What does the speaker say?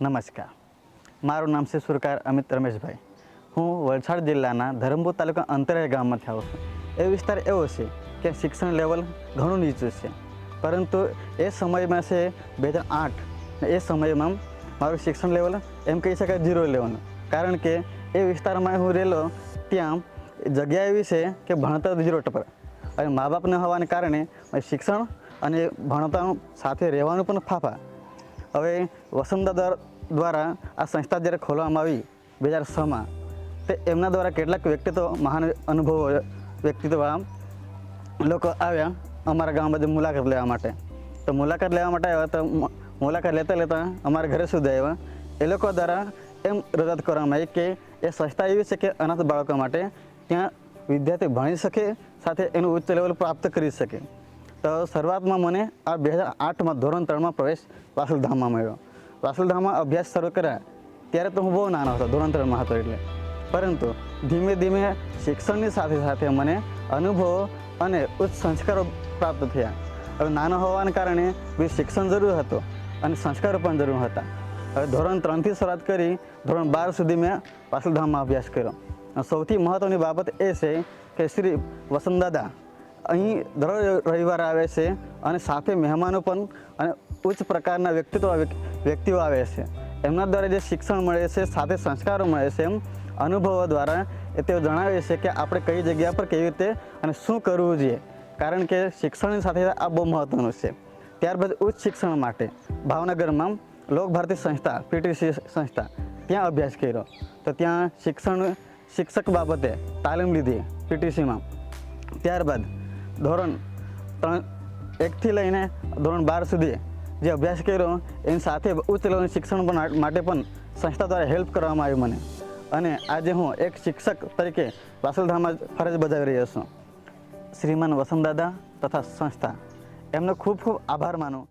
નમસ્કાર. મારું નામ છે સુરકાર અમિત રમેશભાઈ. હું વલસાડ જિલ્લાના ધરમપુર તાલુકા અંતરિયાળ ગામમાંથી આવું છું. એ વિસ્તાર એવો છે કે શિક્ષણ લેવલ ઘણું નીચું છે. પરંતુ એ સમયમાં છે બે હજાર આઠ. એ સમયમાં મારું શિક્ષણ લેવલ એમ કહી શકાય ઝીરો લેવલનું કારણ કે એ વિસ્તારમાં હું રહેલો ત્યાં જગ્યા એવી છે કે ભણતર ઝીરો ટપર. અને મા બાપ ન હોવાને કારણે શિક્ષણ અને ભણતર સાથે રહેવાનું પણ ફાફા. હવે વસંતદાદા દ્વારા આ સંસ્થા જ્યારે ખોલવામાં આવી બે હજાર છમાં, તે એમના દ્વારા કેટલાક વ્યક્તિત્વ, મહાન અનુભવો, વ્યક્તિત્વ લોકો આવ્યા અમારા ગામ બધી મુલાકાત લેવા માટે. તો મુલાકાત લેવા માટે આવ્યા તો મુલાકાત લેતા લેતા અમારા ઘરે સુધી આવ્યા. એ લોકો દ્વારા એમ રજૂઆત કરવામાં આવી કે એ સંસ્થા એવી છે કે અનાથ બાળકો માટે ત્યાં વિદ્યાર્થી ભણી શકે, સાથે એનું ઉચ્ચ લેવલ પ્રાપ્ત કરી શકે. તો શરૂઆતમાં મને આ બે હજાર આઠમાં ધોરણ ત્રણમાં પ્રવેશ વાસુલધામમાં મળ્યો. વાસુલધામમાં અભ્યાસ શરૂ કર્યા. ત્યારે તો હું બહુ નાનો હતો, ધોરણ ત્રણમાં હતો એટલે. પરંતુ ધીમે ધીમે શિક્ષણની સાથે સાથે મને અનુભવો અને ઉચ્ચ સંસ્કારો પ્રાપ્ત થયા. હવે નાનો હોવાને કારણે બી શિક્ષણ જરૂર હતું અને સંસ્કારો પણ જરૂર હતા. હવે ધોરણ ત્રણથી શરૂઆત કરી ધોરણ બાર સુધી મેં વાસુલધામમાં અભ્યાસ કર્યો. સૌથી મહત્ત્વની બાબત એ છે કે શ્રી વસંતદાદા અહીં દર રવિવારે આવે છે અને સાથે મહેમાનો પણ અને ઉચ્ચ પ્રકારના વ્યક્તિત્વ વ્યક્તિઓ આવે છે. એમના દ્વારા જે શિક્ષણ મળે છે, સાથે સંસ્કારો મળે છે એમ અનુભવો દ્વારા એ તેઓ જણાવે છે કે આપણે કઈ જગ્યા પર કેવી રીતે અને શું કરવું જોઈએ. કારણ કે શિક્ષણની સાથે આ બહુ મહત્ત્વનું છે. ત્યારબાદ ઉચ્ચ શિક્ષણ માટે ભાવનગરમાં લોક ભારતી સંસ્થા પીટીસી સંસ્થા ત્યાં અભ્યાસ કર્યો. તો ત્યાં શિક્ષણ શિક્ષક બાબતે તાલીમ લીધી પીટીસીમાં ત્યારબાદ ધોરણ ત્રણ એકથી લઈને ધોરણ બાર સુધી જે અભ્યાસ કર્યો, એની સાથે ઉચ્ચ લેવલનું શિક્ષણ પણ માટે પણ સંસ્થા દ્વારા હેલ્પ કરવામાં આવી મને. અને આજે હું એક શિક્ષક તરીકે વાસલધામમાં ફરજ બજાવી રહ્યો છું. શ્રીમાન વસંતદાદા તથા સંસ્થા. એમનો ખૂબ ખૂબ આભાર માનું.